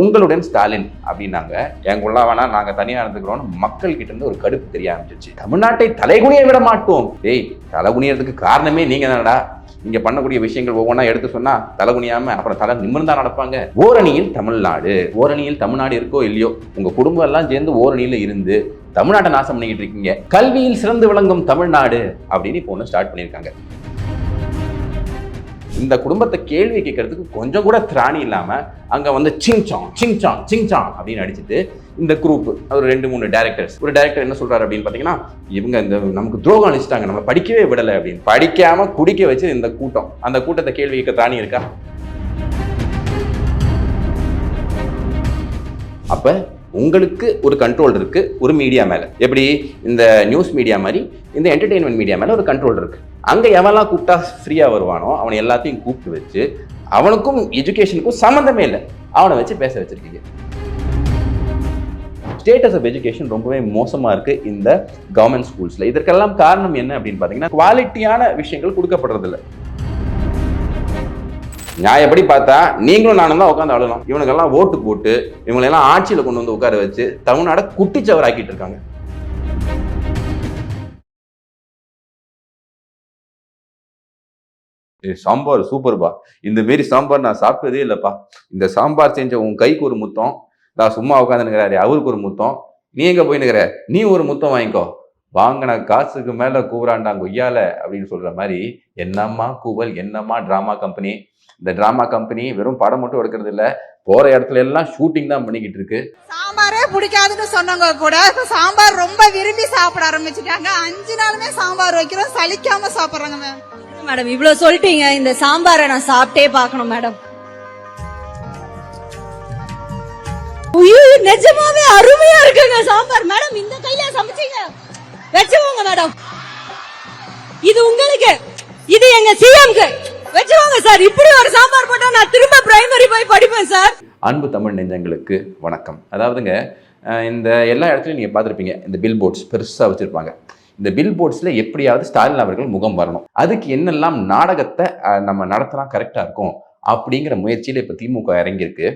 உங்களுடன் ஸ்டாலின் அப்படின்னாங்க. எங்குள்ள வேணா நாங்க தனியா இருந்துக்கிறோம்னு மக்கள் கிட்ட இருந்து ஒரு கடுப்பு தெரிய ஆரம்பிச்சிச்சு. தமிழ்நாட்டை தலைகுனிய விட மாட்டோம். டேய் தலைகுனியறதுக்கு காரணமே நீங்க தானடா இங்க பண்ணக்கூடிய விஷயங்கள் ஒவ்வொன்றா எடுத்து சொன்னா தலைகுனியாம அப்புறம் தலை நிமிர்ந்தா நடப்பாங்க. ஓரணியில் தமிழ்நாடு. ஓரணியில் தமிழ்நாடு இருக்கோ இல்லையோ உங்க குடும்பம் எல்லாம் சேர்ந்து ஓரணியில இருந்து தமிழ்நாட்டை நாசம் பண்ணிக்கிட்டு இருக்கீங்க. கல்வியில் சிறந்து விளங்கும் தமிழ்நாடு அப்படின்னு இப்போ ஒன்று ஸ்டார்ட் பண்ணியிருக்காங்க. இந்த குடும்பத்தை கேள்வி கேட்கறதுக்கு கொஞ்சம் கூட திராணி இல்லாமல் அங்கே வந்து சிங்சாங் சிங்சாங் சிங்சாங் அப்படின்னு அடிச்சுட்டு இந்த குரூப் ஒரு ரெண்டு மூணு டேரக்டர்ஸ் ஒரு டேரக்டர் என்ன சொல்கிறாரு அப்படின்னு பார்த்தீங்கன்னா இவங்க இந்த நமக்கு துரோகம் அழிச்சிட்டாங்க நம்ம படிக்கவே விடலை அப்படின்னு. படிக்காமல் குடிக்க வச்சு இந்த கூட்டம். அந்த கூட்டத்தை கேள்வி கேட்க திராணி இருக்கா? அப்போ உங்களுக்கு ஒரு கண்ட்ரோல் இருக்குது ஒரு மீடியா மேலே. எப்படி? இந்த நியூஸ் மீடியா மாதிரி இந்த என்டர்டெயின்மெண்ட் மீடியா மேலே ஒரு கண்ட்ரோல் இருக்குது அங்கே எவெல்லாம் கூப்பிட்டா ஃப்ரீயா வருவானோ அவனை எல்லாத்தையும் கூப்பிட்டு வச்சு அவனுக்கும் எஜுகேஷனுக்கும் சம்மந்தமே இல்லை. அவனை வச்சு பேச வச்சிருக்கீங்க. ஸ்டேட்டஸ் ஆஃப் எஜுகேஷன் ரொம்பவே மோசமா இருக்கு இந்த கவர்மெண்ட் ஸ்கூல்ஸ்ல இதற்கெல்லாம் காரணம் என்ன அப்படின்னு பார்த்தீங்கன்னா குவாலிட்டியான விஷயங்கள் கொடுக்கப்படுறதில்ல. எப்படி பார்த்தா நீங்களும் நானும் தான் உட்காந்து அழலாம் இவனுக்கெல்லாம் ஓட்டு போட்டு இவங்களெல்லாம் ஆட்சியில் கொண்டு வந்து உட்கார வச்சு தமிழ்நாடை குட்டிச்சவர் ஆக்கிட்டு இருக்காங்க. சாம்பார் சூப்பர்பா இந்த மாரி சாம்பார் நான் சாப்பிட்டதே இல்லைப்பா. இந்த சாம்பார் செஞ்ச உன் கைக்கு ஒரு முத்தம். நான் சும்மா உட்காந்துனுக்கிறாரு அவருக்கு ஒரு முத்தம். நீ எங்கே போயினுக்கிற நீ ஒரு முத்தம் வாங்கிக்கோ. வாங்கின காசுக்கு மேலே கூறாண்டாங்க கொய்யால அப்படின்னு சொல்கிற மாதிரி என்னம்மா கூவல் என்னம்மா ட்ராமா கம்பெனி இந்த ட்ராமா கம்பெனி வெறும் படம் மட்டும் எடுக்கிறது இல்லை போற இடத்துல எல்லாம் ஷூட்டிங் தான் பண்ணிக்கிட்டு இருக்கு. சாம்பாரே பிடிக்காதுன்னு சொன்னவங்க கூட சாம்பார் ரொம்ப விரும்பி சாப்பிட ஆரம்பிச்சுட்டாங்க. அஞ்சு நாளுமே சாம்பார் வைக்கிறோம் சலிக்காம சாப்பிட்றாங்க மேம். மேடம். இவ்வளவு சொல்லிட்டீங்க. இந்த சாம்பாரை நான் சாப்பிட்டே பார்க்கணும் மேடம். நிஜமாவே அருமையா இருக்குங்க சாம்பார். மேடம் இந்த கையில சமைச்சீங்க. வச்சுக்கோங்க மேடம். இது உங்களுக்கு. இது எங்க சிஎம்க்கு. வச்சுக்கோங்க சார். இப்படி ஒரு சாம்பார் போட்டா நான் திரும்ப பிரைமரி போய் படிப்பேன் சார். அன்பு தமிழ் நெஞ்சங்களுக்கு வணக்கம். அதாவதுங்க இந்த எல்லா இடத்துலையும் நீங்கள் பார்த்துருப்பீங்க. இந்த பில் போர்ட்ஸ் பெருசாக வச்சுருப்பாங்க. இந்த பில் போர்ட்ஸில் எப்படியாவது ஸ்டாலின் அவர்கள் முகம் வரணும். அதுக்கு என்னெல்லாம் நாடகத்தை நம்ம நடத்தினா கரெக்டாக இருக்கும் அப்படிங்கிற முயற்சியில் இப்போ திமுக இறங்கியிருக்கு.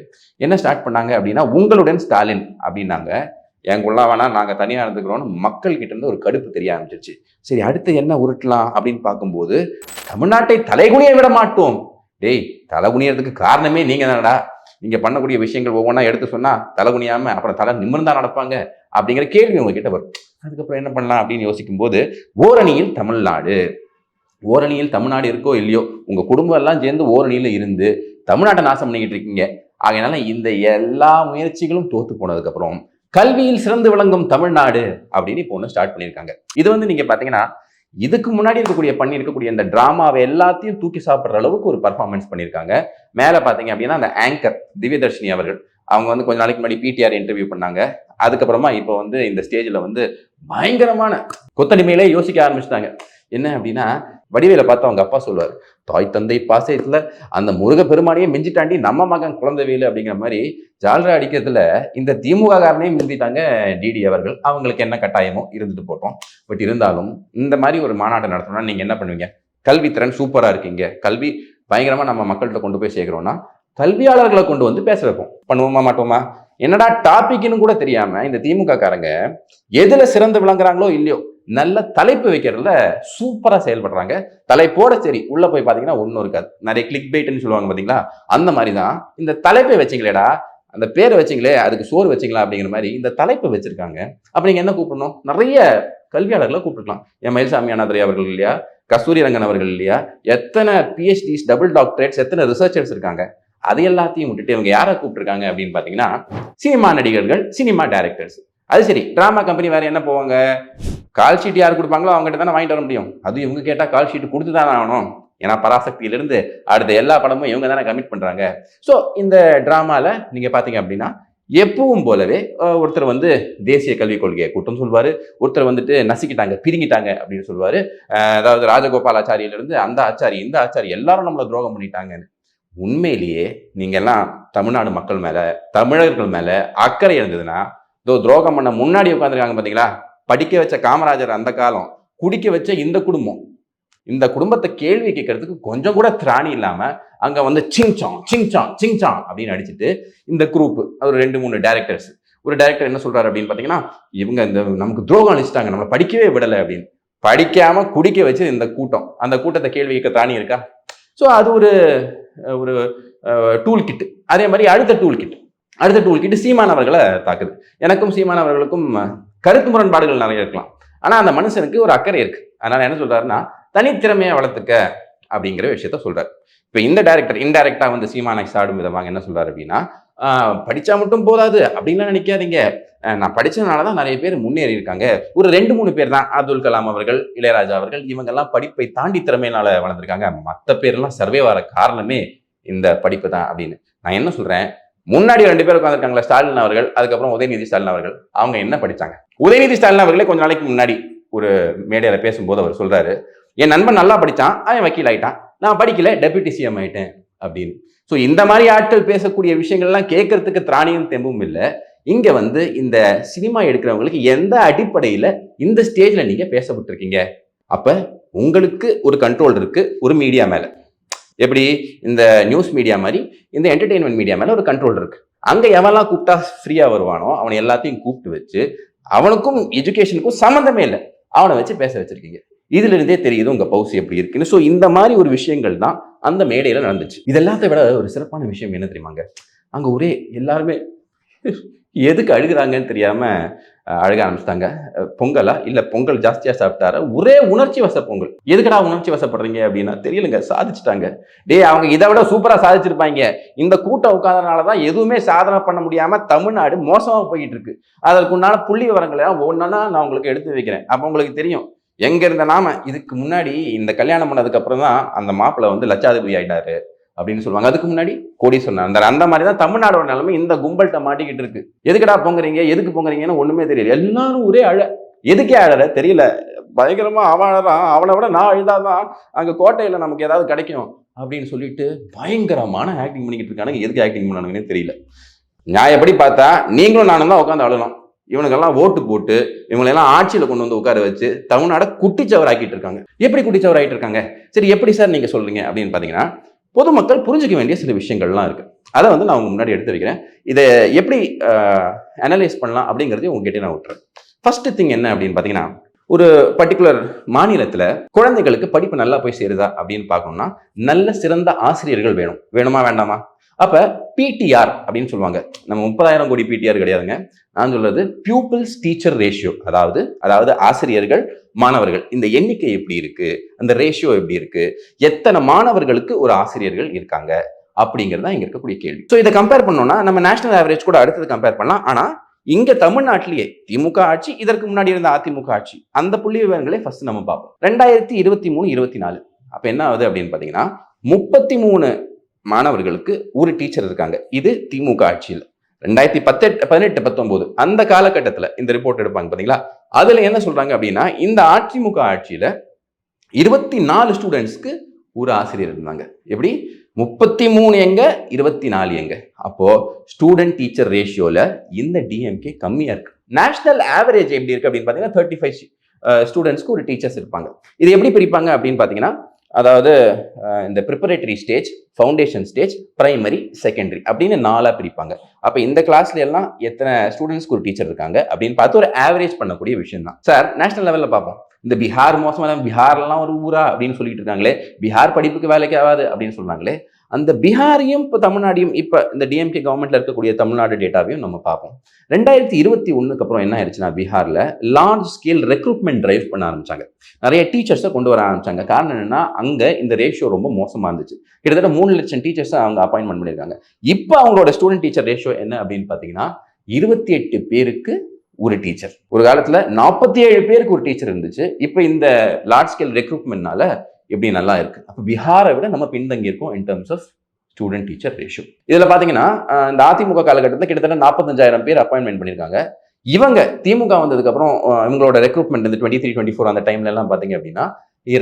என்ன ஸ்டார்ட் பண்ணாங்க அப்படின்னா உங்களுடன் ஸ்டாலின் அப்படின்னாங்க. எங்குள்ள வேணா நாங்கள் தனியாக இருந்துக்கிறோம்னு மக்கள் இருந்து ஒரு கடுப்பு தெரிய ஆரம்பிச்சிருச்சு. சரி அடுத்து என்ன உருட்டலாம்? அப்படின்னு பார்க்கும்போது தமிழ்நாட்டை தலைகுனிய விட மாட்டோம். டேய் தலைகுனியறதுக்கு காரணமே நீங்கள் தானடா. நீங்கள் பண்ணக்கூடிய விஷயங்கள் ஒவ்வொன்றா எடுத்து சொன்னால் தலைகுனியாமல் அப்புறம் தலை நிமிர்ந்தா நடப்பாங்க. அப்படிங்கிற கேள்வி உங்ககிட்ட வரும். அதுக்கப்புறம் என்ன பண்ணலாம் அப்படின்னு யோசிக்கும் போது ஓரணியில் தமிழ்நாடு. ஓரணியில் தமிழ்நாடு இருக்கோ இல்லையோ உங்க குடும்பம் எல்லாம் சேர்ந்து ஓரணியில இருந்து தமிழ்நாட்டை நாசம் பண்ணிக்கிட்டு இருக்கீங்க. ஆகையினால இந்த எல்லா முயற்சிகளும் தோத்து போனதுக்கு அப்புறம் கல்வியில் சிறந்து விளங்கும் தமிழ்நாடு அப்படின்னு இப்போ ஒன்று ஸ்டார்ட் பண்ணியிருக்காங்க. இது வந்து நீங்க பாத்தீங்கன்னா இதுக்கு முன்னாடி இருக்கக்கூடிய பண்ணி இருக்கக்கூடிய இந்த டிராமாவை எல்லாத்தையும் தூக்கி சாப்பிட்ற அளவுக்கு ஒரு பர்ஃபார்மன்ஸ் பண்ணியிருக்காங்க. மேலே பார்த்தீங்க அப்படின்னா அந்த ஆங்கர் திவ்யதர்ஷினி அவர்கள். அவங்க வந்து கொஞ்ச நாளைக்கு முன்னாடி பிடிஆர் இன்டர்வியூ பண்ணாங்க. அதுக்கப்புறமா இப்போ வந்து இந்த ஸ்டேஜில் வந்து பயங்கரமான கொத்தடிமையிலே யோசிக்க ஆரம்பிச்சிட்டாங்க. என்ன அப்படின்னா வடிவேல பார்த்து அவங்க அப்பா சொல்லுவார் தாய் தந்தை பாசத்தில் அந்த முருக பெருமானையே மிஞ்சிட்டாண்டி நம்ம மகன் குழந்தைவேலு அப்படிங்கிற மாதிரி ஜால்ரா அடிக்கிறதுல இந்த திமுக காரனையும் மிஞ்சிட்டாங்க டிடி அவர்கள். அவங்களுக்கு என்ன கட்டாயமோ இருந்துட்டு போட்டோம். பட் இருந்தாலும் இந்த மாதிரி ஒரு மாநாட்டை நடத்தணும்னா நீங்கள் என்ன பண்ணுவீங்க? கல்வித்திறன் சூப்பராக இருக்கீங்க. கல்வி பயங்கரமாக நம்ம மக்கள்கிட்ட கொண்டு போய் சேர்க்கிறோம்னா கல்வியாளர்களை கொண்டு வந்து பேச வைப்போம். பண்ணுவோமா மாட்டோமா என்னடா டாபிக்னு கூட தெரியாம இந்த திமுக காரங்க எதுல சிறந்து விளங்குறாங்களோ இல்லையோ நல்ல தலைப்பு வைக்கிறதுல சூப்பரா செயல்படுறாங்க. தலைப்போட சரி உள்ள போய் பாத்தீங்கன்னா ஒன்றும் இருக்காது. நிறைய கிளிக் பைட்னு சொல்லுவாங்க பாத்தீங்களா? அந்த மாதிரி தான் இந்த தலைப்பை வச்சிங்களேடா அந்த பேரை வச்சிங்களே அதுக்கு சோறு வச்சிங்களா அப்படிங்கிற மாதிரி இந்த தலைப்பை வச்சிருக்காங்க. அப்ப நீங்க என்ன கூப்பிடணும்? நிறைய கல்வியாளர்களை கூப்பிட்டுக்கலாம். என் மயில்சாமி அண்ணாதுரை அவர்கள் இல்லையா? கஸ்தூரி ரங்கன் அவர்கள் இல்லையா? எத்தனை பிஹெச்டிஸ் டபுள் டாக்டரேட்ஸ் எத்தனை ரிசர்ச்சர்ஸ் இருக்காங்க? அது எல்லாத்தையும் விட்டுட்டு இவங்க யாரை கூப்பிட்டுருக்காங்க அப்படின்னு பார்த்தீங்கன்னா சினிமா நடிகர்கள் சினிமா டைரக்டர்ஸ் அது சரி ட்ராமா கம்பெனி வேற என்ன போவாங்க? கால் ஷீட் யார் கொடுப்பாங்களோ அவங்ககிட்ட தானே வாங்கிட்டு வர முடியும். அது இவங்க கேட்டால் கால் ஷீட் கொடுத்து தானே ஆகணும். ஏன்னா பராசக்தியிலிருந்து அடுத்த எல்லா படமும் இவங்க தானே கமிட் பண்ணுறாங்க ஸோ இந்த ட்ராமாவில் நீங்கள் பார்த்தீங்க அப்படின்னா எப்பவும் போலவே ஒருத்தர் வந்து தேசிய கல்விக் கொள்கையை குற்றம் சொல்வார். ஒருத்தர் வந்துட்டு நசுக்கிட்டாங்க பிரிங்கிட்டாங்க அப்படின்னு சொல்லுவார் அதாவது ராஜகோபால் ஆச்சாரியிலிருந்து அந்த ஆச்சாரி இந்த ஆச்சாரி எல்லாரும் நம்மளை துரோகம் பண்ணிட்டாங்கன்னு. உண்மையிலேயே நீங்கள்லாம் தமிழ்நாடு மக்கள் மேலே தமிழர்கள் மேலே அக்கறை இருந்ததுன்னா இதோ துரோகம் பண்ண முன்னாடி உட்காந்துருக்காங்க பார்த்தீங்களா படிக்க வச்ச காமராஜர் அந்த காலம் குடிக்க வச்ச இந்த குடும்பம். இந்த குடும்பத்தை கேள்வி கேட்கறதுக்கு கொஞ்சம் கூட திராணி இல்லாம அங்க வந்து சிங்சாங் சிங்சாங் சிங்சாங் அப்படின்னு அடிச்சுட்டு இந்த குரூப் ஒரு ரெண்டு மூணு டேரக்டர்ஸ் ஒரு டேரக்டர் என்ன சொல்றாரு அப்படின்னு பாத்தீங்கன்னா இவங்க இந்த நமக்கு துரோகம் அழிச்சிட்டாங்க நம்மளை படிக்கவே விடலை அப்படின்னு. படிக்காம குடிக்க வச்சு இந்த கூட்டம். அந்த கூட்டத்தை கேள்வி கேட்க திராணி இருக்கா? ஸோ அது ஒரு ஒரு டூல் கிட்டு அதே மாதிரி அடுத்த டூல் கிட் அடுத்த டூல் கிட் சீமானவர்களை தாக்குது. எனக்கும் சீமானவர்களுக்கும் கருத்து முரண்பாடுகள் நிறைய இருக்கலாம். ஆனால் அந்த மனுஷனுக்கு ஒரு அக்கறை இருக்கு. அதனால என்ன சொல்றாருன்னா தனித்திறமையை வளர்த்துக்க அப்படிங்கிற விஷயத்த சொல்றாரு. இப்போ இந்த டைரக்டர் இன்டைரக்டா வந்து சீமானை சாடும் விதமாக என்ன சொல்றாரு அப்படின்னா படித்தா படிச்சா மட்டும் போதாது அப்படின்லாம் நினைக்காதீங்க. நான் படித்ததுனால தான் நிறைய பேர் முன்னேறி இருக்காங்க ஒரு ரெண்டு மூணு பேர் தான் அப்துல் கலாம் அவர்கள் இளையராஜா அவர்கள் இவங்கெல்லாம் படிப்பை தாண்டி திறமையினால வளர்ந்துருக்காங்க. மற்ற பேர்லாம் சர்வே வர காரணமே இந்த படிப்பு தான் அப்படின்னு. நான் என்ன சொல்கிறேன் முன்னாடி ரெண்டு பேர் உட்காந்துருக்காங்களா ஸ்டாலின் அவர்கள் அதுக்கப்புறம் உதயநிதி ஸ்டாலின் அவர்கள். அவங்க என்ன படிச்சாங்க? உதயநிதி ஸ்டாலின் அவர்களே கொஞ்ச நாளைக்கு முன்னாடி ஒரு மேடையில் பேசும்போது அவர் சொல்கிறாரு என் நண்பன் நல்லா படிச்சான் அவன் வக்கீல் ஆயிட்டான். நான் படிக்கல டெபுட்டி சிஎம் ஆயிட்டேன். அப்படின்னு. ஸோ இந்த மாதிரி ஆட்கள் பேசக்கூடிய விஷயங்கள்லாம் கேட்கறதுக்கு திராணியும் தெம்பும் இல்லை. இங்க வந்து இந்த சினிமா எடுக்கிறவங்களுக்கு எந்த அடிப்படையில இந்த ஸ்டேஜ்ல நீங்க பேசப்பட்டிருக்கீங்க? அப்ப உங்களுக்கு ஒரு கண்ட்ரோல் இருக்கு ஒரு மீடியா மேல. எப்படி? இந்த நியூஸ் மீடியா மாதிரி இந்த என்டர்டெயின்மெண்ட் மீடியா மேல ஒரு கண்ட்ரோல் இருக்கு. அங்க எவன்லாம் கூப்பிட்டா ஃப்ரீயா வருவானோ அவனை எல்லாத்தையும் கூப்பிட்டு வச்சு அவனுக்கும் எஜுகேஷனுக்கும் சம்மந்தமே இல்லை. அவனை வச்சு பேச வச்சிருக்கீங்க. இதுல இருந்தே தெரியுது உங்க பவுஸ் எப்படி இருக்குன்னு. ஸோ இந்த மாதிரி ஒரு விஷயங்கள் தான் அந்த மேடையில் நடந்துச்சு. இது எல்லாத்தை விட ஒரு சிறப்பான விஷயம் என்ன தெரியுமாங்க? அங்கே ஒரே எல்லாருமே எதுக்கு அழுகுறாங்கன்னு தெரியாமல் அழுக ஆரம்பிச்சிட்டாங்க. பொங்கலா? இல்லை பொங்கல் ஜாஸ்தியாக சாப்பிட்டாரா? ஒரே உணர்ச்சி வச பொங்கல். எதுக்கடா உணர்ச்சி வசப்படுறீங்க அப்படின்னா தெரியலங்க சாதிச்சுட்டாங்க. டேய் அவங்க இதை விட சூப்பராக சாதிச்சிருப்பாங்க. இந்த கூட்டம் உட்காந்தனால தான் எதுவுமே சாதனை பண்ண முடியாமல் தமிழ்நாடு மோசமாக போயிட்டு இருக்கு. அதற்குண்டான புள்ளி விவரங்களை ஒன்றா நான் உங்களுக்கு எடுத்து வைக்கிறேன். அப்போ உங்களுக்கு தெரியும். எங்க இருந்த நாம இதுக்கு முன்னாடி இந்த கல்யாணம் பண்ணதுக்கு அப்புறம் தான் அந்த மாப்பிள்ள வந்து லட்சாதிபதி ஆயிட்டாரு அப்படின்னு சொல்லுவாங்க. அதுக்கு முன்னாடி கோடீஸ்வரன் அந்த அந்த மாதிரி தான் தமிழ்நாடோட நிலைமை இந்த கும்பல்கிட்ட மாட்டிக்கிட்டு இருக்கு. எதுக்கடா பொங்குறீங்க? எதுக்கு பொங்குறீங்கன்னு ஒண்ணுமே தெரியல. எல்லாரும் ஒரே அழ. எதுக்கே அழற? தெரியல. பயங்கரமா அவன் அவனை விட நான் அழுதாதான் அங்க கோட்டையில நமக்கு ஏதாவது கிடைக்கும் அப்படின்னு சொல்லிட்டு பயங்கரமான ஆக்டிங் பண்ணிக்கிட்டு இருக்கானுங்க. எதுக்கு ஆக்டிங் பண்ணானுங்கன்னே தெரியல. நியாயப்படி பார்த்தா நீங்களும் நானும் தான் உட்காந்து அழலாம் இவனுக்கெல்லாம் ஓட்டு போட்டு இவங்களெல்லாம் ஆட்சியில் கொண்டு வந்து உட்கார வச்சு தமிழ்நாட குட்டிச்சவர் ஆக்கிட்டு இருக்காங்க. எப்படி குட்டிச்சவர் ஆகிட்டு இருக்காங்க? சரி எப்படி சார் நீங்கள் சொல்கிறீங்க அப்படின்னு பார்த்தீங்கன்னா பொதுமக்கள் புரிஞ்சுக்க வேண்டிய சில விஷயங்கள்லாம் இருக்குது அதை வந்து நான் உங்க முன்னாடி எடுத்து வைக்கிறேன். இதை எப்படி அனலைஸ் பண்ணலாம் அப்படிங்கிறதையும் உங்ககிட்ட நான் விட்டுறேன். ஃபர்ஸ்ட் திங் என்ன அப்படின்னு பார்த்தீங்கன்னா ஒரு பர்டிகுலர் மாநிலத்தில் குழந்தைகளுக்கு படிப்பு நல்லா போய் சேருதா அப்படின்னு பார்க்கணும்னா நல்ல சிறந்த ஆசிரியர்கள் வேணும். வேணுமா வேண்டாமா? அப்ப பிடிஆர் அப்படின்னு சொல்லுவாங்க. நம்ம முப்பதாயிரம் கோடி பிடிஆர் கிடையாதுங்க. நான் சொல்றது பியூப்பிள்ஸ் டீச்சர் ரேஷியோ அதாவது அதாவது ஆசிரியர்கள் மாணவர்கள். இந்த எண்ணிக்கை எப்படி இருக்கு? அந்த ரேஷியோ எப்படி இருக்கு? எத்தனை மாணவர்களுக்கு ஒரு ஆசிரியர்கள் இருக்காங்க? அப்படிங்கிறது தான் இங்க இருக்கக்கூடிய கேள்வி. ஸோ இதை கம்பேர் பண்ணோம்னா நம்ம நேஷனல் ஆவரேஜ் கூட அடுத்தது கம்பேர் பண்ணலாம். ஆனா இங்க தமிழ்நாட்டிலேயே திமுக ஆட்சி இதற்கு முன்னாடி இருந்த அதிமுக ஆட்சி அந்த புள்ளி விவரங்களே ஃபர்ஸ்ட் நம்ம பார்ப்போம். ரெண்டாயிரத்தி இருபத்தி மூணு இருபத்தி நாலு. அப்ப என்ன ஆகுது அப்படின்னு பாத்தீங்கன்னா முப்பத்தி மூணு மாணவர்களுக்கு ஒரு டீச்சர் இருக்காங்க. இது திமுக ஆட்சியில். ரெண்டாயிரத்தி பத்தெட்டு பதினெட்டு பத்தொன்பது. அந்த காலகட்டத்தில் இந்த ரிப்போர்ட் எடுப்பாங்க பார்த்தீங்களா அதில் என்ன சொல்றாங்க அப்படின்னா இந்த அதிமுக ஆட்சியில் இருபத்தி நாலு ஸ்டூடெண்ட்ஸ்க்கு ஒரு ஆசிரியர் இருந்தாங்க. எப்படி? முப்பத்தி மூணு எங்க இருபத்தி நாலு எங்க. அப்போ ஸ்டூடெண்ட் டீச்சர் ரேஷியோல இந்த டிஎம்கே கம்மியா இருக்கு. நேஷனல் ஆவரேஜ் எப்படி இருக்கு அப்படின்னு பார்த்தீங்கன்னா தேர்ட்டி ஃபைவ் ஸ்டூடெண்ட்ஸ்க்கு ஒரு டீச்சர்ஸ் இருப்பாங்க. இது எப்படி பிரிப்பாங்க அப்படின்னு பார்த்தீங்கன்னா அதாவது இந்த preparatory stage foundation stage primary secondary அப்படின்னு நாலாக பிரிப்பாங்க. அப்போ இந்த கிளாஸ்ல எல்லாம் எத்தனை ஸ்டூடெண்ட்ஸ்க்கு ஒரு டீச்சர் இருக்காங்க அப்படின்னு பார்த்து ஒரு ஆவரேஜ் பண்ணக்கூடிய விஷயம் தான் சார் நேஷனல் லெவலில் பார்ப்போம். இந்த பீகார் மோசமாக தான் பீகார்லாம் ஒரு ஊரா அப்படின்னு சொல்லிட்டு இருக்காங்களே பீகார் படிப்புக்கு வேலைக்கு ஆகாது அப்படின்னு சொல்றாங்களே அந்த பீகாரையும் இப்போ தமிழ்நாடையும் இப்போ இந்த டிஎம்கே கவர்மெண்ட்ல இருக்கக்கூடிய தமிழ்நாடு டேட்டாவையும் நம்ம பார்ப்போம். ரெண்டாயிரத்தி இருபத்தி ஒன்றுக்கு அப்புறம் என்ன ஆயிடுச்சுன்னா பீகாரில் லார்ஜ் ஸ்கேல் ரெக்ரூட்மெண்ட் டிரைவ் பண்ண ஆரம்பிச்சாங்க. நிறைய டீச்சர்ஸை கொண்டு வர ஆரம்பிச்சாங்க. காரணம் என்னன்னா அங்கே இந்த ரேஷியோ ரொம்ப மோசமாக இருந்துச்சு. கிட்டத்தட்ட மூணு லட்சம் டீச்சர்ஸை அவங்க அப்பாயின்மெண்ட் பண்ணியிருக்காங்க. இப்போ அவங்களோட ஸ்டூடெண்ட் டீச்சர் ரேஷியோ என்ன அப்படின்னு பார்த்தீங்கன்னா இருபத்தி எட்டு பேருக்கு ஒரு டீச்சர் ஒரு காலத்தில் நாற்பத்தி ஏழு பேருக்கு ஒரு டீச்சர் இருந்துச்சு. இப்போ இந்த லார்ஜ் ஸ்கேல் ரெக்ரூட்மெண்ட்னால எப்படி நல்லா இருக்கு? அப்போ பீகாரை விட நம்ம பின்தங்கி இருக்கோம் in terms of student teacher ratio இதில் பார்த்தீங்கன்னா இந்த அதிமுக காலகட்டத்தில் கிட்டத்தட்ட நாற்பத்தஞ்சாயிரம் பேர் அப்பாயின்மெண்ட் பண்ணியிருக்காங்க இவங்க திமுக வந்ததுக்கப்புறம் இவங்களோட ரெக்ரூட்மெண்ட் இந்த டுவெண்ட்டி த்ரீ டுவெண்ட்டி ஃபோர் அந்த டைம்ல எல்லாம் பார்த்தீங்க அப்படின்னா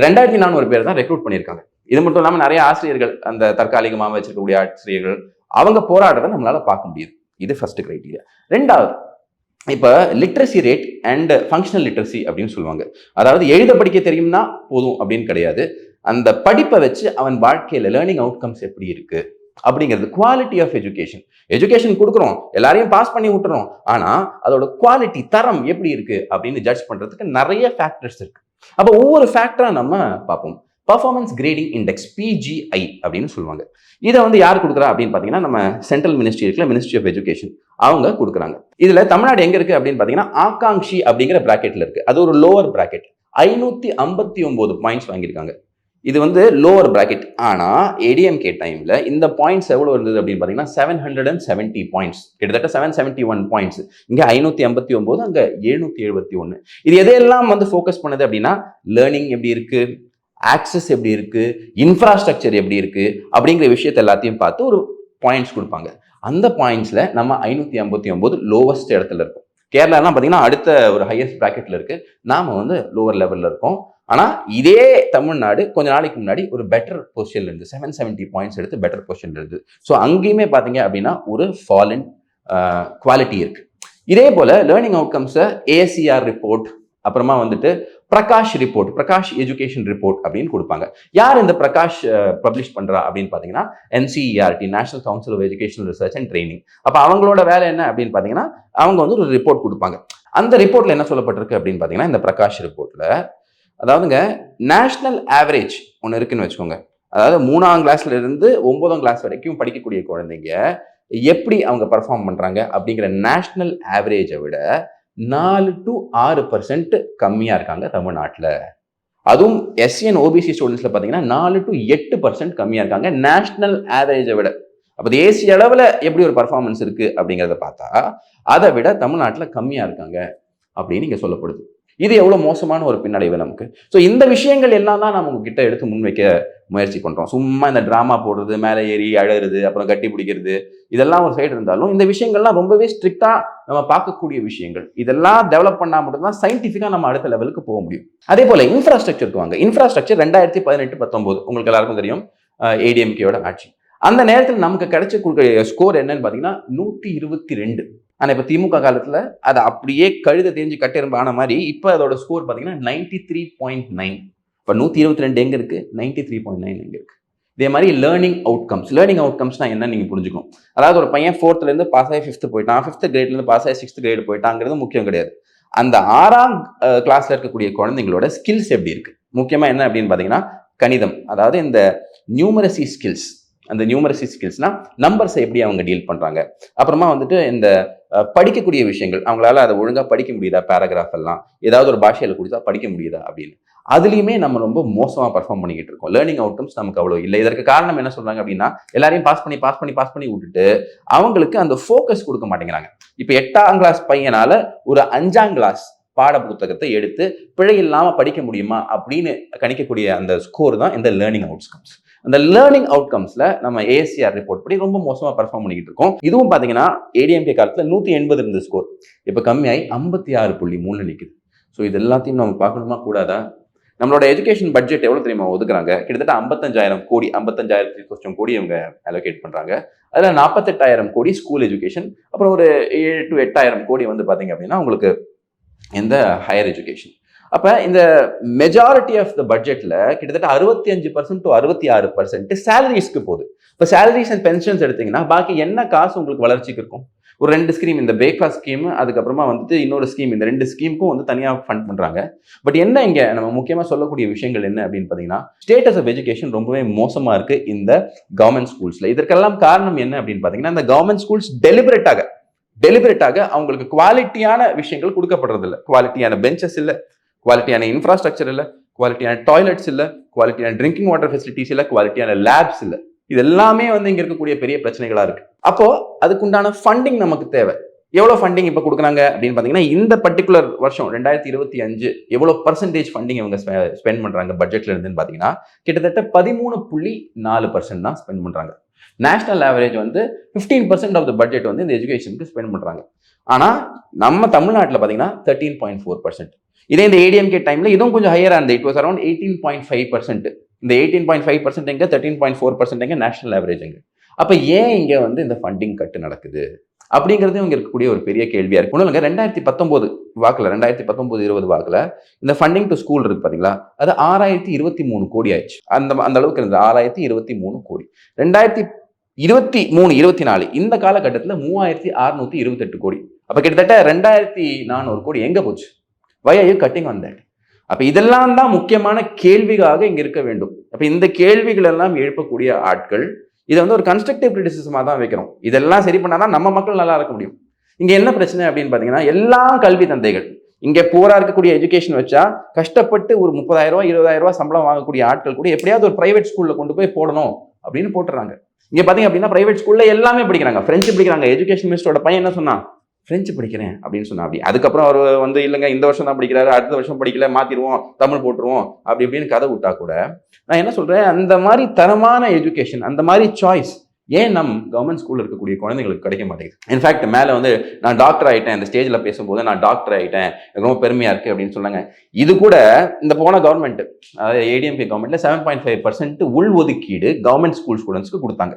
ரெண்டாயிரத்தி நானூறு பேர் தான் ரெக்ரூட் பண்ணியிருக்காங்க இது மட்டும் இல்லாமல் நிறைய ஆசிரியர்கள் அந்த தற்காலிகமாக வச்சிருக்கக்கூடிய ஆசிரியர்கள் அவங்க போராடுறதை நம்மளால பார்க்க முடியுது. இது ஃபர்ஸ்ட் கிரைட்டீரியா ரெண்டாவது இப்போ literacy rate and functional literacy அப்படின்னு சொல்லுவாங்க. அதாவது எழுத படிக்க தெரியும்னா போதும் அப்படின்னு கிடையாது. அந்த படிப்பை வச்சு அவன் வாழ்க்கையில் லேர்னிங் அவுட்கம்ஸ் எப்படி இருக்கு? அப்படிங்கிறது குவாலிட்டி ஆஃப் எஜுகேஷன் எஜுகேஷன் கொடுக்குறோம் எல்லாரையும் பாஸ் பண்ணி விட்டுறோம். ஆனால் அதோட குவாலிட்டி தரம் எப்படி இருக்கு அப்படின்னு ஜட்ஜ் பண்ணுறதுக்கு நிறைய ஃபேக்டர்ஸ் இருக்கு. அப்போ ஒவ்வொரு ஃபேக்டராக நம்ம பார்ப்போம். பர்ஃபார்மன்ஸ் கிரேடிங் இண்டெக்ஸ் பிஜிஐ அப்படின்னு சொல்லுவாங்க. இதை வந்து யார் கொடுக்குறா அப்படின்னு பார்த்தீங்கன்னா நம்ம சென்ட்ரல் மினிஸ்ட்ரி இருக்குல்ல மினிஸ்ட்ரி ஆஃப் எஜுகேஷன் அவங்க கொடுக்குறாங்க. இதில் தமிழ்நாடு எங்கே இருக்குது அப்படின்னு பார்த்தீங்கன்னா ஆகாங்ஷி அப்படிங்கிற ப்ராக்கெட்டில் இருக்குது அது ஒரு லோவர் ப்ராக்கெட் ஐநூற்றி ஐம்பத்தி ஒம்பது பாயிண்ட்ஸ் வாங்கியிருக்காங்க. இது வந்து லோவர் ப்ராக்கெட் ஆனால் ஏடிஎம்கே டைமில் இந்த பாயிண்ட்ஸ் எவ்வளோ இருந்தது அப்படின்னு பார்த்தீங்கன்னா seven hundred and seventy points கிட்டத்தட்ட செவன் செவன்ட்டி ஒன் பாயிண்ட்ஸ் இங்கே ஐநூற்றி ஐம்பத்தி ஒம்பது அங்கே எழுநூற்றி எழுபத்தி ஒன்று இது எதையெல்லாம் வந்து ஃபோக்கஸ் பண்ணுது அப்படின்னா லேர்னிங் எப்படி இருக்குது ஆக்சஸ் எப்படி இருக்குது இன்ஃப்ராஸ்ட்ரக்சர் எப்படி இருக்குது அப்படிங்கிற விஷயத்தை எல்லாத்தையும் பார்த்து ஒரு பாயிண்ட்ஸ் கொடுப்பாங்க. அந்த பாயிண்ட்ஸில் நம்ம ஐநூற்றி ஐம்பத்தி ஒம்பது லோவஸ்ட் இடத்துல இருக்கும். கேரளாலாம் பார்த்தீங்கன்னா அடுத்த ஒரு ஹையஸ்ட் ப்ராக்கெட்டில் இருக்குது நாம் வந்து லோவர் லெவலில் இருக்கோம். ஆனால் இதே தமிழ்நாடு கொஞ்ச நாளைக்கு முன்னாடி ஒரு பெட்டர் பொசிஷன்ல இருந்து செவன் செவன்ட்டி பாயிண்ட்ஸ் எடுத்து பெட்டர் பொசிஷன்ல இருந்து. ஸோ அங்கேயுமே பார்த்தீங்க அப்படின்னா ஒரு ஃபாலின் குவாலிட்டி இருக்கு. இதே போல லேர்னிங் அவுட்கம்ஸை ஏசிஆர் ரிப்போர்ட் அப்புறமா வந்துட்டு Parakh report Parakh education report அப்படின்னு கொடுப்பாங்க. யார் இந்த பிரகாஷ் பப்ளிஷ் பண்ணுறா அப்படின்னு பார்த்தீங்கன்னா NCERT national council of educational research and training அப்போ அவங்களோட வேலை என்ன அப்படின்னு பார்த்தீங்கன்னா அவங்க வந்து ஒரு ரிப்போர்ட் கொடுப்பாங்க. அந்த ரிப்போர்ட்டில் என்ன சொல்லப்பட்டிருக்கு அப்படின்னு பார்த்தீங்கன்னா இந்த பிரகாஷ் ரிப்போர்ட்டில் அதாவதுங்க நேஷ்னல் ஆவரேஜ் ஒன்று இருக்குன்னு வச்சுக்கோங்க. அதாவது மூணாம் கிளாஸ்ல இருந்து ஒன்பதாம் கிளாஸ் வரைக்கும் படிக்கக்கூடிய குழந்தைங்க எப்படி அவங்க பர்ஃபார்ம் பண்ணுறாங்க அப்படிங்கிற நேஷ்னல் ஆவரேஜை விட நாலு டு ஆறு பர்சன்ட் கம்மியாக இருக்காங்க தமிழ்நாட்டில். அதுவும் எஸ்என் ஓபிசி ஸ்டூடெண்ட்ஸில் பார்த்தீங்கன்னா நாலு டு எட்டு பர்சன்ட் கம்மியாக இருக்காங்க. நேஷ்னல் ஆவரேஜை விட. அப்போ தேசிய அளவில் எப்படி ஒரு பர்ஃபார்மன்ஸ் இருக்குது அப்படிங்கிறத பார்த்தா அதை விட தமிழ்நாட்டில் கம்மியாக இருக்காங்க அப்படின்னு இங்கே சொல்லப்படுது. இது எவ்வளோ மோசமான ஒரு பின்னடைவு நமக்கு. ஸோ இந்த விஷயங்கள் எல்லாம் தான் நம்ம உங்ககிட்ட எடுத்து முன்வைக்க முயற்சி பண்ணுறோம் சும்மா இந்த ட்ராமா போடுறது மேலே ஏறி அழகிறது அப்புறம் கட்டி பிடிக்கிறது இதெல்லாம் ஒரு சைடு இருந்தாலும் இந்த விஷயங்கள்லாம் ரொம்பவே ஸ்ட்ரிக்டாக நம்ம பார்க்கக்கூடிய விஷயங்கள். இதெல்லாம் டெவலப் பண்ணால் மட்டும்தான் சயின்டிஃபிக்காக நம்ம அடுத்த லெவலுக்கு போக முடியும். அதே போல் இன்ஃப்ராஸ்ட்ரக்சருக்கு வாங்க. இன்ஃப்ராஸ்ட்ரக்சர் ரெண்டாயிரத்தி பதினெட்டு பத்தொம்போது உங்களுக்கு எல்லாருக்கும் தெரியும். ஏடிஎம்கேயோட ஆட்சி. அந்த நேரத்தில் நமக்கு கிடைச்ச ஸ்கோர் என்னன்னு பார்த்தீங்கன்னா நூற்றி இருபத்தி ரெண்டு. ஆனால் இப்போ திமுக காலத்தில் அதை அப்படியே கழுத தெரிஞ்சு கட்டெரும்பு ஆன மாதிரி இப்போ அதோட ஸ்கோர் பார்த்தீங்கன்னா நைன்டி த்ரீ பாயிண்ட் நைன் இப்போ நூற்றி இருபத்தி ரெண்டு எங்கே இருக்குது நைன்டி த்ரீ பாயிண்ட் நைன் எங்கே இருக்குது இதே மாதிரி லேர்னிங் அவுட்கம்ஸ் லேர்னிங் அவுட்கம்ஸ்னா என்ன நீங்கள் புரிஞ்சுக்கணும். அதாவது ஒரு பையன் ஃபோர்த்துலேருந்து பாஸ் ஆகி ஃபிஃப்த்து போயிட்டான். ஃபிஃப்த் கிரேட்லேருந்து பாஸ் ஆகி சிக்ஸ்த் கிரேட் போயிட்டாங்கிறது முக்கியம் கிடையாது. அந்த ஆறாம் கிளாஸில் இருக்கக்கூடிய குழந்தைங்களோட ஸ்கில்ஸ் எப்படி இருக்குது முக்கியமாக என்ன அப்படின்னு பார்த்தீங்கன்னா கணிதம். அதாவது இந்த நியூமரசி ஸ்கில்ஸ் அந்த நியூமரசி ஸ்கில்ஸ்னா நம்பர்ஸை எப்படி அவங்க டீல் பண்ணுறாங்க அப்புறமா வந்துட்டு இந்த படிக்கக்கூடிய விஷயங்கள். அவங்களால அதை ஒழுங்காக படிக்க முடியுதா? பேராகிராஃப் எல்லாம். ஏதாவது ஒரு பாஷையில் கொடுத்தா படிக்க முடியுதா? அப்படின்னு. அதுலேயுமே நம்ம ரொம்ப மோசமாக பர்ஃபார்ம் பண்ணிக்கிட்டு இருக்கோம். லேர்னிங் அவுட்கம்ஸ் நமக்கு அவ்வளோ இல்லை. இதற்கு காரணம் என்ன சொல்கிறாங்க அப்படின்னா எல்லாரையும் பாஸ் பண்ணி பாஸ் பண்ணி பாஸ் பண்ணி விட்டுட்டு அவங்களுக்கு அந்த ஃபோக்கஸ் கொடுக்க மாட்டேங்கிறாங்க. இப்போ எட்டாம் கிளாஸ் பையனால் ஒரு அஞ்சாம் கிளாஸ் பாட புத்தகத்தை எடுத்து பிழை இல்லாமல் படிக்க முடியுமா அப்படின்னு கணிக்கக்கூடிய அந்த ஸ்கோர் தான் இந்த லேர்னிங் அவுட்கம்ஸ் அந்த லேர்னிங் அவுட்கம்ஸில் நம்ம ஏசிஆர் ரிப்போர்ட் படி ரொம்ப மோசமாக பர்ஃபார்ம் பண்ணிக்கிட்டு இருக்கோம். இதுவும் பார்த்தீங்கன்னா ஏடிஎம்கே காலத்தில் நூற்றி எண்பது இருந்த ஸ்கோர் இப்போ கம்மியாகி ஐம்பத்தி ஆறு புள்ளி மூணு நிற்குது ஸோ இது எல்லாத்தையும் நம்ம பார்க்கணுமா? கூடாதா? நம்மளோட எஜுகேஷன் பட்ஜெட் எவ்வளோ தெரியுமா ஒதுக்குறாங்க? கிட்டத்தட்ட ஐம்பத்தஞ்சாயிரம் கோடி ஐம்பத்தஞ்சாயிரத்தி கொஞ்சம் கோடி அவங்க அலோகேட் பண்ணுறாங்க அதில் நாற்பத்தெட்டாயிரம் கோடி ஸ்கூல் எஜுகேஷன் அப்புறம் ஒரு ஏழு டு எட்டாயிரம் கோடி வந்து பார்த்தீங்க அப்படின்னா உங்களுக்கு இந்த ஹையர் எஜுகேஷன் அப்போ இந்த மெஜாரிட்டி ஆஃப் த பட்ஜெட்டில் கிட்டத்தட்ட அறுபத்தி அஞ்சு பர்சன்ட் டு அறுபத்தி ஆறு பர்சன்ட் சேலரிஸ்க்கு போகுது. இப்போ சேலரிஸ் அண்ட் பென்ஷன்ஸ் எடுத்தீங்கன்னா பாக்கி என்ன காசு உங்களுக்கு வளர்ச்சிக்கு இருக்கும்? ஒரு ரெண்டு ஸ்கீம் இந்த பிரேக்ஃபாஸ்ட் ஸ்கீம் அதுக்கப்புறமா வந்துட்டு இன்னொரு ஸ்கீம் இந்த ரெண்டு ஸ்கீமுக்கும் வந்து தனியாக ஃபண்ட் பண்ணுறாங்க பட் என்ன இங்கே நம்ம முக்கியமாக சொல்லக்கூடிய விஷயங்கள் என்ன அப்படின்னு பார்த்தீங்கன்னா ஸ்டேட்டஸ் ஆஃப் எஜுகேஷன் ரொம்பவே மோசமாக இருக்குது இந்த கவர்மெண்ட் ஸ்கூல்ஸில் இதற்கெல்லாம் காரணம் என்ன அப்படின்னு பார்த்தீங்கன்னா இந்த கவர்மெண்ட் ஸ்கூல்ஸ் டெலிபரேட்டாக டெலிபரேட்டாக அவங்களுக்கு குவாலிட்டியான விஷயங்கள் கொடுக்கப்படுறதில்ல குவாலிட்டியான பெஞ்சஸ் இல்லை குவாலிட்டியான இன்ஃப்ராஸ்ட்ரக்சர் இல்லை குவாலிட்டியான டாய்லெட்ஸ் இல்லை குவாலிட்டியான ட்ரிங்கிங் வாட்டர் ஃபெசிலிட்டிஸ் இல்லை குவாலிட்டியான லேப்ஸ் இல்லை. இது எல்லாமே வந்து இங்க இருக்கக்கூடிய பெரிய பிரச்சனைகளா இருக்கு. அப்போ அதுக்குண்டான ஃபண்டிங் நமக்கு தேவை. எவ்வளோ ஃபண்டிங் இப்போ கொடுக்குறாங்க அப்படின்னு பார்த்தீங்கன்னா இந்த பர்டிகுலர் வருஷம் ரெண்டாயிரத்தி இருபத்தி அஞ்சு எவ்வளோ பர்சன்டேஜ் ஃபண்டிங் இவங்க ஸ்பெண்ட் பண்ணுறாங்க பட்ஜெட்ல இருந்துன்னு பார்த்தீங்கன்னா கிட்டத்தட்ட பதிமூணு புள்ளி நாலு பர்சன்ட் தான் ஸ்பெண்ட் பண்ணுறாங்க நேஷனல் ஆவரேஜ் வந்து fifteen percent of the budget வந்து இந்த எஜுகேஷனுக்கு ஸ்பெண்ட் பண்ணுறாங்க ஆனால் நம்ம தமிழ்நாட்டில் பார்த்தீங்கன்னா தேர்ட்டீன் பாயிண்ட் ஃபோர் பர்சன்ட் இதே இந்த ஏடிஎம்கே டைம்ல இதுவும் கொஞ்சம் ஹையரா இருந்தது. It was around eighteen point five percent இந்த எயிட்டீன் பாயிண்ட் ஃபைவ் பர்சன்ட் எங்க தேர்ட்டீன் பாயிண்ட் ஃபோர் பர்சன்ட் எங்க நேஷனல் ஆவரேஜ் எங்க? அப்போ ஏன் இங்கே வந்து இந்த ஃபண்டிங் கட்டு நடக்குது? அப்படிங்கிறது இவங்க இருக்கக்கூடிய ஒரு பெரிய கேள்வியாக இருக்கு. ஒன்றும் இல்லைங்க ரெண்டாயிரத்தி பத்தொம்போது வாக்கில் ரெண்டாயிரத்தி பத்தொம்போது இருபது வாக்கில் இந்த ஃபண்டிங் டு ஸ்கூல் இருக்கு பார்த்தீங்களா அது ஆறாயிரத்தி இருபத்தி மூணு கோடி ஆயிடுச்சு. அந்த அந்த அளவுக்கு இருந்தது ஆறாயிரத்தி இருபத்தி மூணு கோடி. ரெண்டாயிரத்தி இருபத்தி மூணு இருபத்தி நாலு இந்த காலகட்டத்தில் மூவாயிரத்தி அறுநூத்தி இருபத்தெட்டு கோடி. அப்போ கிட்டத்தட்ட ரெண்டாயிரத்தி நானூறு கோடி எங்கே போச்சு? Why I you cutting on that அப்போ இதெல்லாம் தான் முக்கியமான கேள்விக்காக இங்கே இருக்க வேண்டும். அப்போ இந்த கேள்விகள் எல்லாம் எழுப்பக்கூடிய ஆட்கள் இதை வந்து ஒரு கன்ஸ்ட்ரக்டிவ் கிரிட்டிசிசமாக தான் வைக்கிறோம் இதெல்லாம் சரி பண்ணாதான் நம்ம மக்கள் நல்லா இருக்க முடியும். இங்கே என்ன பிரச்சனை அப்படின்னு பார்த்தீங்கன்னா எல்லா கல்வி தந்தைகள் இங்கே பூரா இருக்கக்கூடிய எஜுகேஷன் வச்சா கஷ்டப்பட்டு ஒரு முப்பதாயிரம் ரூபாய் இருபதாயிரம் சம்பளம் வாங்கக்கூடிய ஆட்கள் கூட எப்படியாவது ஒரு பிரைவேட் ஸ்கூலில் கொண்டு போய் போடணும் அப்படின்னு போட்டுறாங்க. இங்கே பார்த்தீங்க அப்படின்னா பிரைவேட் ஸ்கூலில் எல்லாமே படிக்கிறாங்க. ஃப்ரெண்ட்ஸ் படிக்கிறாங்க. எஜுகேஷன் மினிஸ்டரோட பையன் என்ன சொன்னான்? ஃப்ரெஞ்சு படிக்கிறேன் அப்படின்னு சொன்னா அப்படி. அதுக்கப்புறம் அவர் வந்து இல்லைங்க இந்த வருஷம் தான் படிக்கிறாரு அடுத்த வருஷம் படிக்கல மாற்றிடுவோம் தமிழ் போட்டுருவோம் அப்படி இப்படின்னு கதை விட்டா கூட நான் என்ன சொல்கிறேன் அந்த மாதிரி தரமான எஜுகேஷன் அந்த மாதிரி சாய்ஸ் ஏன் நம் கவர்மெண்ட் ஸ்கூலில் இருக்கக்கூடிய குழந்தைங்களுக்கு கிடைக்க மாட்டேங்குது? இன்ஃபேக்ட் மேலே வந்து நான் டாக்டர் ஆகிட்டேன் இந்த ஸ்டேஜில் பேசும்போது நான் டாக்டர் ஆகிட்டேன் எனக்கு ரொம்ப பெருமையாக இருக்குது அப்படின்னு சொன்னாங்க. இது கூட இந்த போன கவர்மெண்ட் அதாவது ஏடிஎம்கே கவர்மெண்ட்டில் செவன் பாயிண்ட் ஃபைவ் பர்சன்ட் உள் ஒதுக்கீடு கவர்மெண்ட் ஸ்கூல் ஸ்டூடெண்ட்ஸ்க்கு கொடுத்தாங்க.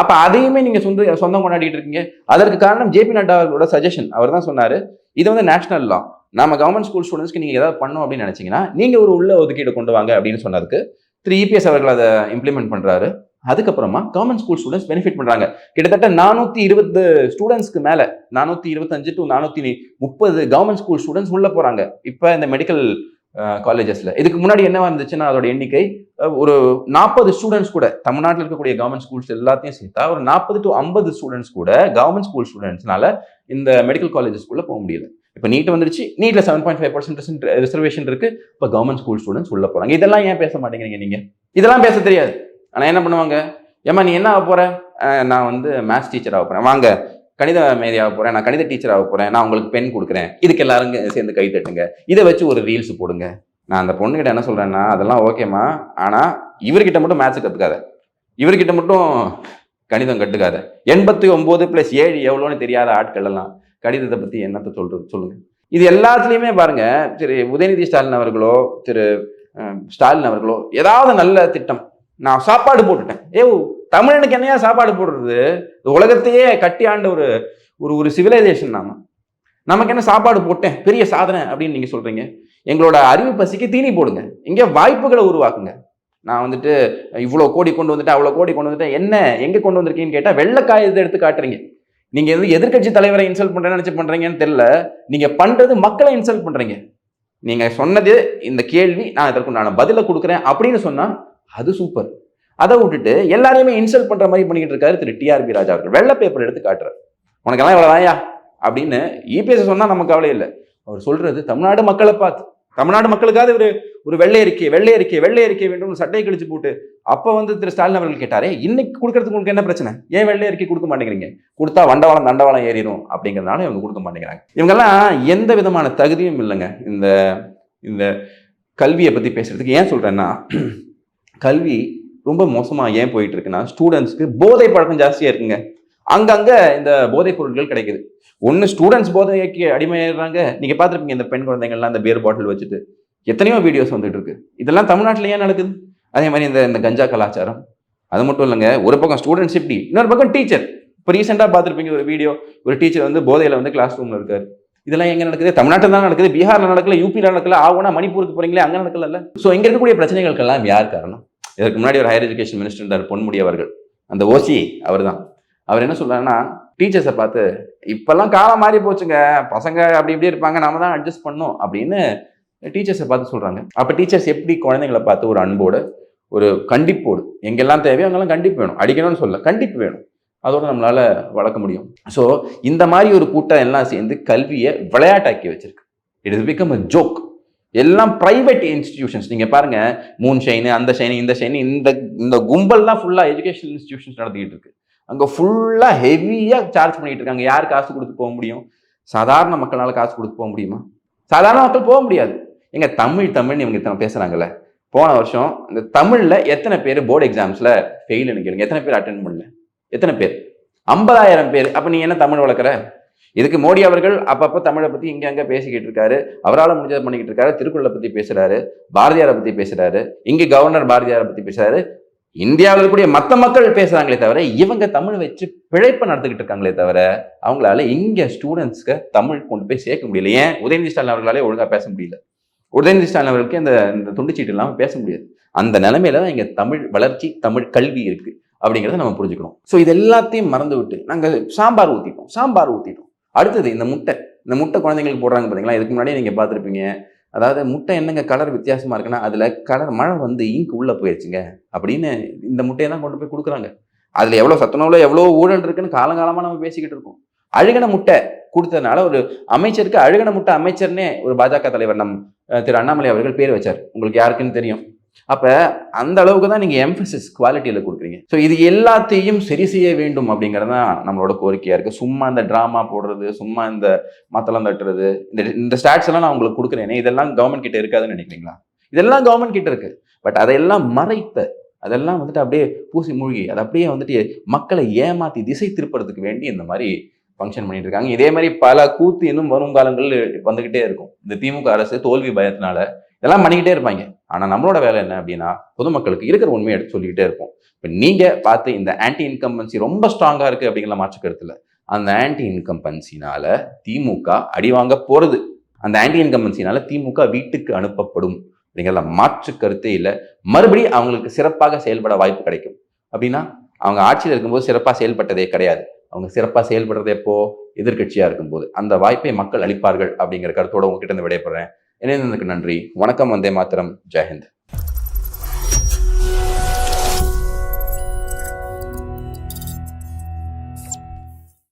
அப்ப அதையுமே நீங்க சொந்த சொந்தம் கொண்டாடிட்டு இருக்கீங்க. அதற்கு காரணம் ஜேபி நட்டா அவர்களோட சஜஷன் அவர் தான் சொன்னாரு இது வந்து நேஷனல் லா நம்ம கவர்மெண்ட் ஸ்கூல் ஸ்டூடெண்ட்ஸ்க்கு நீங்க ஏதாவது பண்ணணும் அப்படின்னு நினைச்சீங்கன்னா நீங்க ஒரு உள்ள ஒதுக்கீடு கொண்டு வாங்க அப்படின்னு சொன்னதுக்கு திரு இபிஎஸ் அவர்கள் அதை இம்ப்ளிமெண்ட் பண்றாரு. அதுக்கப்புறமா கவர்மெண்ட் ஸ்கூல் ஸ்டூடெண்ட்ஸ் பெனிஃபிட் பண்றாங்க. கிட்டத்தட்ட நானூத்தி இருபது ஸ்டூடெண்ட்ஸ்க்கு மேல நானூத்தி இருபத்தஞ்சு டு நானூத்தி முப்பது கவர்மெண்ட் ஸ்கூல் ஸ்டூடெண்ட்ஸ் உள்ள போறாங்க. இப்ப இந்த மெடிக்கல் காலேஜஸ்ல இதுக்கு முன்னாடி என்ன இருந்துச்சுன்னா அதோட எண்ணிக்கை ஒரு நாற்பது ஸ்டூடெண்ட்ஸ் கூட தமிழ்நாட்டில் இருக்கக்கூடிய கவர்மெண்ட் ஸ்கூல்ஸ் எல்லாத்தையும் சேர்த்தா ஒரு நாற்பது டு ஐம்பது ஸ்டூடெண்ட்ஸ் கூட கவர்மெண்ட் ஸ்கூல் ஸ்டூடெண்ட்ஸ்னால இந்த மெடிக்கல் காலேஜஸ்குள்ள போக முடியல. இப்போ நீட் வந்துருச்சு நீட்ல seven point five percent reservation இருக்கு இப்போ கவர்மெண்ட் ஸ்கூல் ஸ்டூடெண்ட்ஸ் உள்ள போறாங்க. இதெல்லாம் ஏன் பேச மாட்டேங்கிறீங்க நீங்க? இதெல்லாம் பேச தெரியாது. ஆனால் என்ன பண்ணுவாங்க? ஏம்மா நீ என்ன ஆக போற? நான் வந்து மேத்ஸ் டீச்சர் ஆக போறேன். வாங்க கணித மேதி ஆக நான் கணித டீச்சர் ஆக போகிறேன் நான் உங்களுக்கு பென் கொடுக்குறேன். இதுக்கு எல்லாரும் சேர்ந்து கை தட்டுங்க. இதை வச்சு ஒரு ரீல்ஸ் போடுங்க. நான் அந்த பொண்ணுகிட்ட என்ன சொல்கிறேன்னா அதெல்லாம் ஓகேம்மா ஆனால் இவர்கிட்ட மட்டும் மேத்ஸ் கற்றுக்காத இவர்கிட்ட மட்டும் கணிதம் கட்டுக்காத. எண்பத்தி ஒம்பது ப்ளஸ் ஏழு எவ்வளோன்னு தெரியாத ஆட்கள் எல்லாம் கணிதத்தை பற்றி என்னத்தை சொல்கிறது சொல்லுங்கள் இது எல்லாத்துலேயுமே பாருங்கள் திரு உதயநிதி ஸ்டாலின் அவர்களோ திரு ஸ்டாலின் அவர்களோ ஏதாவது நல்ல திட்டம். நான் சாப்பாடு போட்டுட்டேன். ஏ தமிழனுக்கு என்னையா சாப்பாடு போடுறது? உலகத்தையே கட்டி ஆண்ட ஒரு ஒரு ஒரு சிவிலைசேஷன் நாம. நமக்கு என்ன சாப்பாடு போட்டேன்? பெரிய சாதனை அப்படின்னு நீங்க சொல்றீங்க. எங்களோட அறிவு பசிக்கு தீனி போடுங்க. இங்கே வாய்ப்புகளை உருவாக்குங்க. நான் வந்துட்டு இவ்வளோ கோடி கொண்டு வந்துட்டேன் அவ்வளோ கோடி கொண்டு வந்துட்டேன். என்ன எங்கே கொண்டு வந்திருக்கீங்கன்னு கேட்டால் வெள்ளைக்காயத்தை எடுத்து காட்டுறீங்க. நீங்கள் எதுவும் எதிர்க்கட்சி தலைவரை இன்சல்ட் பண்ணுறேன்னு நினச்சி பண்ணுறீங்கன்னு தெரியல. நீங்கள் பண்ணுறது மக்களை இன்சல்ட் பண்ணுறீங்க நீங்கள் சொன்னது இந்த கேள்வி நான் இதற்கு நான் பதிலை கொடுக்குறேன் அப்படின்னு சொன்னால் அது சூப்பர் அதை விட்டுட்டு எல்லாரையுமே இன்சல்ட் பண்ணுற மாதிரி பண்ணிக்கிட்டு இருக்காரு திரு டிஆர்பி ராஜா அவர்கள். வெள்ள பேப்பர் எடுத்து காட்டுறாரு. உனக்கெல்லாம் இவ்வளோ தாயா அப்படின்னு இபிஎஸ் சொன்னால் நமக்கு கவலை இல்லை. அவர் சொல்றது தமிழ்நாடு மக்களை பார்த்து. தமிழ்நாடு மக்களுக்காவது ஒரு ஒரு வெள்ளை அறிக்கை வெள்ளை அறிக்கை வெள்ளை அறிக்கை வேண்டும் சட்டையை கழிச்சு போட்டு அப்போ வந்து திரு ஸ்டாலின் அவர்கள் கேட்டாரே இன்னைக்கு கொடுக்கறதுக்கு உங்களுக்கு என்ன பிரச்சனை? ஏன் வெள்ளை அறிக்கை கொடுக்க மாட்டேங்கிறீங்க? கொடுத்தா வண்டவாளம் தண்டவாளம் ஏறிடும் அப்படிங்கிறதுனால இவங்க கொடுக்க மாட்டேங்கிறாங்க. இவங்கெல்லாம் எந்த விதமான தகுதியும் இல்லைங்க. இந்த இந்த கல்வியை பத்தி பேசுறதுக்கு ஏன் சொல்றேன்னா கல்வி ரொம்ப மோசமாக ஏன் போயிட்டு இருக்குன்னா ஸ்டூடெண்ட்ஸ்க்கு போதை பழக்கம் ஜாஸ்தியாக இருக்குங்க. அங்கங்கே இந்த போதைப் பொருட்கள் கிடைக்குது. ஒன்று ஸ்டூடெண்ட்ஸ் போதைக்கு அடிமையாடுறாங்க நீங்கள் பார்த்துருப்பீங்க இந்த பெண் குழந்தைங்கள்லாம் இந்த பியர் பாட்டில் வச்சுட்டு எத்தனையோ வீடியோஸ் வந்துட்டு இருக்கு இதெல்லாம் தமிழ்நாட்டில் ஏன் நடக்குது? அதே மாதிரி இந்த இந்த கஞ்சா கலாச்சாரம். அது மட்டும் இல்லைங்க ஒரு பக்கம் ஸ்டூடெண்ட்ஸ் இப்படி இன்னொரு பக்கம் டீச்சர் இப்போ ரீசெண்டாக பார்த்துருப்பீங்க ஒரு வீடியோ ஒரு டீச்சர் வந்து போதையில் வந்து கிளாஸ் ரூமில் இருக்கார். இதெல்லாம் எங்கே நடக்குது? தமிழ்நாட்டில் தான் நடக்குது. பீகாரில் நடக்கல யூபியில் நடக்கல ஆகுனா மணிப்பூருக்கு போகிறீங்களே அங்கே நடக்கல ஸோ இங்கே இருக்கக்கூடிய பிரச்சனைகளுக்கெல்லாம் யார் காரணம்? இதற்கு முன்னாடி ஒரு ஹையர் எஜுகேஷன் மினிஸ்டர் இருந்தார் பொன்முடி அவர்கள். அந்த ஓசி அவர் தான் அவர் என்ன சொல்றாருன்னா டீச்சர்ஸை பார்த்து இப்பெல்லாம் காலம் மாறி போச்சுங்க. பசங்க அப்படி இப்படி இருப்பாங்க. நாம தான் அட்ஜஸ்ட் பண்ணோம் அப்படின்னு டீச்சர்ஸை பார்த்து சொல்றாங்க. அப்போ டீச்சர்ஸ் எப்படி குழந்தைங்களை பார்த்து ஒரு அன்போடு ஒரு கண்டிப்போடு எங்கெல்லாம் தேவையோ அங்கெல்லாம் கண்டிப்பு வேணும். அடிக்கணும்னு சொல்ல கண்டிப்பு வேணும். அதோட நம்மளால் வளர்க்க முடியும். ஸோ இந்த மாதிரி ஒரு கூட்டம் எல்லாம் சேர்ந்து கல்வியை விளையாட்டாக்கி வச்சிருக்கு. It is become a joke எல்லாம் பிரைவேட் இன்ஸ்டிடியூஷன்ஸ் நீங்கள் பாருங்கள் மூன் ஷைனு அந்த ஷைனு இந்த ஷைனு இந்த இந்த கும்பல் தான் ஃபுல்லாக எஜுகேஷன் இன்ஸ்டிடியூஷன்ஸ் நடத்திக்கிட்டு இருக்கு. அங்கே ஃபுல்லாக ஹெவியாக சார்ஜ் பண்ணிகிட்டு இருக்காங்க. யார் காசு கொடுத்து போக முடியும்? சாதாரண மக்களால் காசு கொடுத்து போக முடியுமா? சாதாரண மக்கள் போக முடியாது. எங்கள் தமிழ் தமிழ்னு இவங்க இத்தனை பேசுகிறாங்கல்ல போன வருஷம் இந்த தமிழில் எத்தனை பேர் போர்டு எக்ஸாம்ஸில் ஃபெயில் கேளுங்க. எத்தனை பேர் அட்டன் பண்ணல? எத்தனை பேர்? ஐம்பதாயிரம் பேர். அப்போ நீ என்ன தமிழ் வளர்க்குற? இதுக்கு மோடி அவர்கள் அப்பப்போ தமிழை பற்றி இங்கே அங்கே பேசிக்கிட்டு இருக்காரு. அவரால் முடிஞ்சதை பண்ணிக்கிட்டு இருக்காரு. திருக்குறளை பற்றி பேசுகிறாரு பாரதியாரை பற்றி பேசுகிறாரு இங்கே கவர்னர் பாரதியாரை பற்றி பேசுகிறாரு இந்தியாவில் இருக்கக்கூடிய மற்ற மக்கள் பேசுகிறாங்களே தவிர இவங்க தமிழ் வச்சு பிழைப்பு நடத்திக்கிட்டு இருக்காங்களே தவிர அவங்களால இங்கே ஸ்டூடெண்ட்ஸ்க்கு தமிழ் கொண்டு போய் சேர்க்க முடியல. ஏன்? உதயநிதி ஸ்டாலின் அவர்களாலே ஒழுங்காக பேச முடியல. உதயநிதி ஸ்டாலின் அவர்களுக்கு இந்த இந்த துண்டுச்சீட்டு இல்லாமல் பேச முடியாது. அந்த நிலைமையில தான் இங்கே தமிழ் வளர்ச்சி தமிழ் கல்வி இருக்கு. அப்படிங்கிறத நம்ம புரிஞ்சுக்கணும். ஸோ இது எல்லாத்தையும் மறந்து விட்டு நாங்கள் சாம்பார் ஊற்றிட்டோம் சாம்பார் ஊற்றிட்டோம் அடுத்தது இந்த முட்டை. இந்த முட்டை குழந்தைங்களுக்கு போடுறாங்க பார்த்தீங்களா இதுக்கு முன்னாடி நீங்கள் பார்த்துருப்பீங்க. அதாவது முட்டை என்னங்க கலர் வித்தியாசமாக இருக்குன்னா அதில் கலர் மழை வந்து இங்க் உள்ளே போயிடுச்சுங்க அப்படின்னு இந்த முட்டையை தான் கொண்டு போய் கொடுக்குறாங்க. அதில் எவ்வளோ சத்துணவுல எவ்வளோ ஊழல் இருக்குன்னு காலங்காலமாக நம்ம பேசிக்கிட்டு இருக்கோம். அழுகின முட்டை கொடுத்ததுனால ஒரு அமைச்சருக்கு அழுகின முட்டை அமைச்சர்னே ஒரு பாஜக தலைவர் நம் திரு அண்ணாமலை அவர்கள் பேர் வச்சார். உங்களுக்கு யாருக்குன்னு தெரியும்? அப்போ அந்த அளவுக்கு தான் நீங்கள் எம்ஃபசிஸ் குவாலிட்டியில் கொடுக்குறீங்க. ஸோ இது எல்லாத்தையும் சரி செய்ய வேண்டும் அப்படிங்கிறது தான் நம்மளோட கோரிக்கையாக இருக்குது சும்மா இந்த ட்ராமா போடுறது சும்மா இந்த மத்தளம் தட்டுறது. இந்த இந்த ஸ்டாட்ஸ் எல்லாம் நான் உங்களுக்கு கொடுக்குறேனே இதெல்லாம் கவர்மெண்ட் கிட்ட இருக்காதுன்னு நினைக்கிறீங்களா? இதெல்லாம் கவர்மெண்ட் கிட்ட இருக்கு. பட் அதையெல்லாம் மறைத்த அதெல்லாம் வந்துட்டு அப்படியே பூசி மூழ்கி அதை அப்படியே வந்துட்டு மக்களை ஏமாற்றி திசை திருப்புறதுக்கு வேண்டி இந்த மாதிரி ஃபங்க்ஷன் பண்ணிட்டு இருக்காங்க. இதே மாதிரி பல கூத்து இன்னும் வரும் காலங்களில் வந்துக்கிட்டே இருக்கும். இந்த திமுக அரசு தோல்வி பயத்தினால இதெல்லாம் பண்ணிக்கிட்டே இருப்பாங்க. ஆனால் நம்மளோட வேலை என்ன அப்படின்னா பொதுமக்களுக்கு இருக்கிற உண்மையை எடுத்து சொல்லிக்கிட்டே இருப்போம். இப்போ நீங்கள் பார்த்து இந்த ஆன்டி இன்கம்பன்சி ரொம்ப ஸ்ட்ராங்காக இருக்குது அப்படிங்கிற மாற்று கருத்தில் அந்த ஆன்டி இன்கம்பன்சினால திமுக அடி வாங்க அந்த ஆன்டி இன்கம்பன்சினால திமுக வீட்டுக்கு அனுப்பப்படும் அப்படிங்கிறத மாற்று கருத்தே இல்லை. மறுபடியும் அவங்களுக்கு சிறப்பாக செயல்பட வாய்ப்பு கிடைக்கும். அப்படின்னா அவங்க ஆட்சியில் இருக்கும்போது சிறப்பாக செயல்பட்டதே கிடையாது. அவங்க சிறப்பாக செயல்படுறது எப்போ? எதிர்கட்சியாக இருக்கும்போது. அந்த வாய்ப்பை மக்கள் அளிப்பார்கள் அப்படிங்கிற கருத்தோட உங்ககிட்ட இருந்து விடைபெறேன். இணைந்ததுக்கு நன்றி. வணக்கம் வந்தே மாத்திரம் ஜெயஹிந்த்